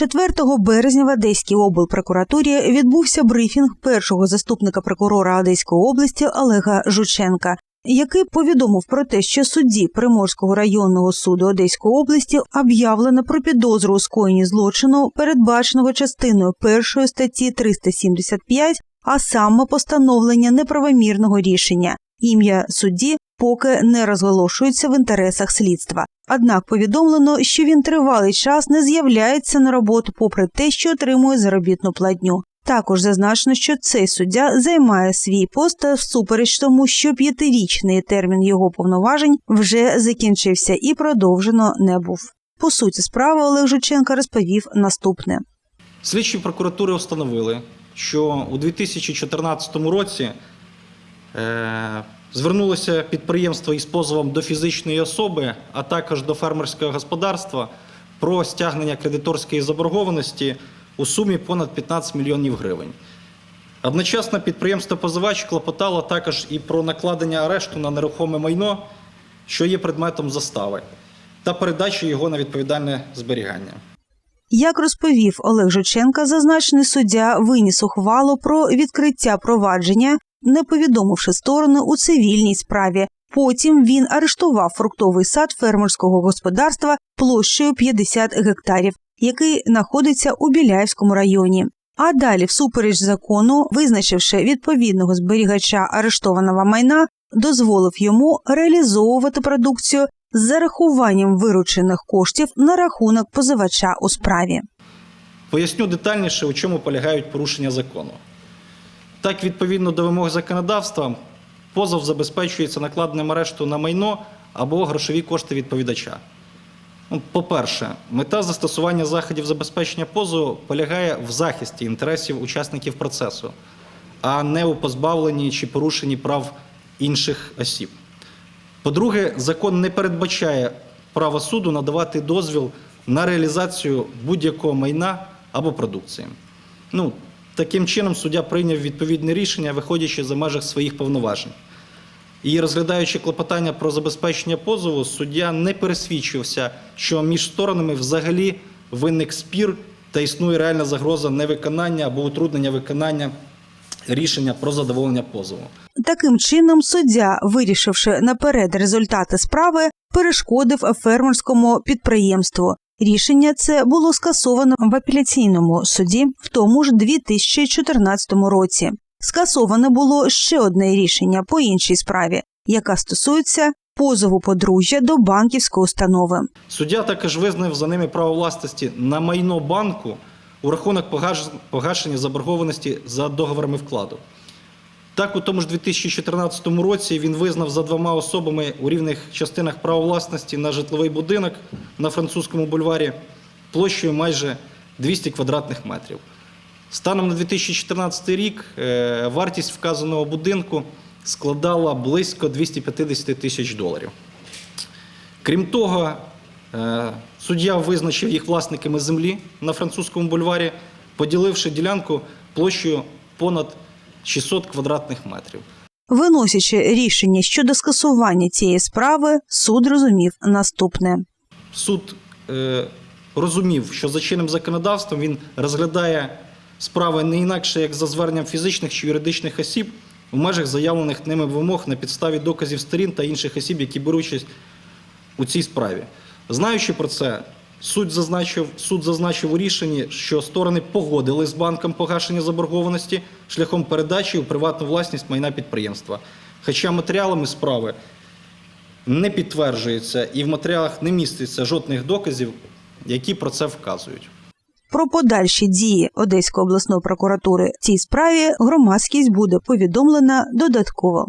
4 березня в Одеській облпрокуратурі відбувся брифінг першого заступника прокурора Одеської області Олега Жученка, який повідомив про те, що судді Приморського районного суду Одеської області об'явлено про підозру у скоєнні злочину, передбаченого частиною першої статті 375, а саме постановлення неправомірного рішення. Ім'я судді поки не розголошується в інтересах слідства. Однак повідомлено, що він тривалий час не з'являється на роботу, попри те, що отримує заробітну платню. Також зазначено, що цей суддя займає свій пост всупереч тому, що п'ятирічний термін його повноважень вже закінчився і продовжено не був. По суті справи Олег Жученко розповів наступне. Слідчі прокуратури встановили, що у 2014 році е, звернулося підприємство із позовом до фізичної особи, а також до фермерського господарства про стягнення кредиторської заборгованості у сумі понад 15 мільйонів гривень. Одночасно підприємство позивач клопотало також і про накладення арешту на нерухоме майно, що є предметом застави, та передачу його на відповідальне зберігання. Як розповів Олег Жученка, зазначений суддя виніс ухвалу про відкриття провадження, не повідомивши сторони у цивільній справі. Потім він арештував фруктовий сад фермерського господарства площею 50 гектарів, який знаходиться у Біляївському районі. А далі, всупереч закону, визначивши відповідного зберігача арештованого майна, дозволив йому реалізовувати продукцію з зарахуванням виручених коштів на рахунок позивача у справі. Поясню детальніше, у чому полягають порушення закону. Так, відповідно до вимог законодавства, позов забезпечується накладенням арешту на майно або грошові кошти відповідача. Ну, По-перше, мета застосування заходів забезпечення позову полягає в захисті інтересів учасників процесу, а не у позбавленні чи порушенні прав інших осіб. По-друге, закон не передбачає право суду надавати дозвіл на реалізацію будь-якого майна або продукції. Ну, таким чином, суддя прийняв відповідне рішення, виходячи за межах своїх повноважень. І розглядаючи клопотання про забезпечення позову, суддя не пересвідчився, що між сторонами взагалі виник спір та існує реальна загроза невиконання або утруднення виконання рішення про задоволення позову. Таким чином, суддя, вирішивши наперед результати справи, перешкодив фермерському підприємству. Рішення це було скасовано в апеляційному суді в тому ж 2014 році. Скасоване було ще одне рішення по іншій справі, яка стосується позову подружжя до банківської установи. Суддя також визнав за ними право власності на майно банку у рахунок погаш- погашення заборгованості за договорами вкладу. Так, у тому ж 2014 році він визнав за двома особами у рівних частинах право власності на житловий будинок на французькому бульварі площею майже 200 квадратних метрів. Станом на 2014 рік е, вартість вказаного будинку складала близько 250 тисяч доларів. Крім того, е, суддя визначив їх власниками землі на французькому бульварі, поділивши ділянку площею понад 600 квадратних метрів. Виносячи рішення щодо скасування цієї справи, суд розумів наступне. Суд е, розумів, що за чинним законодавством він розглядає справи не інакше, як за зверненням фізичних чи юридичних осіб в межах заявлених ними вимог на підставі доказів сторін та інших осіб, які беруть участь у цій справі. Знаючи про це, суд зазначив, суд зазначив у рішенні, що сторони погодили з банком погашення заборгованості шляхом передачі у приватну власність майна підприємства. Хоча матеріалами справи не підтверджується і в матеріалах не міститься жодних доказів, які про це вказують. Про подальші дії Одеської обласної прокуратури в цій справі громадськість буде повідомлена додатково.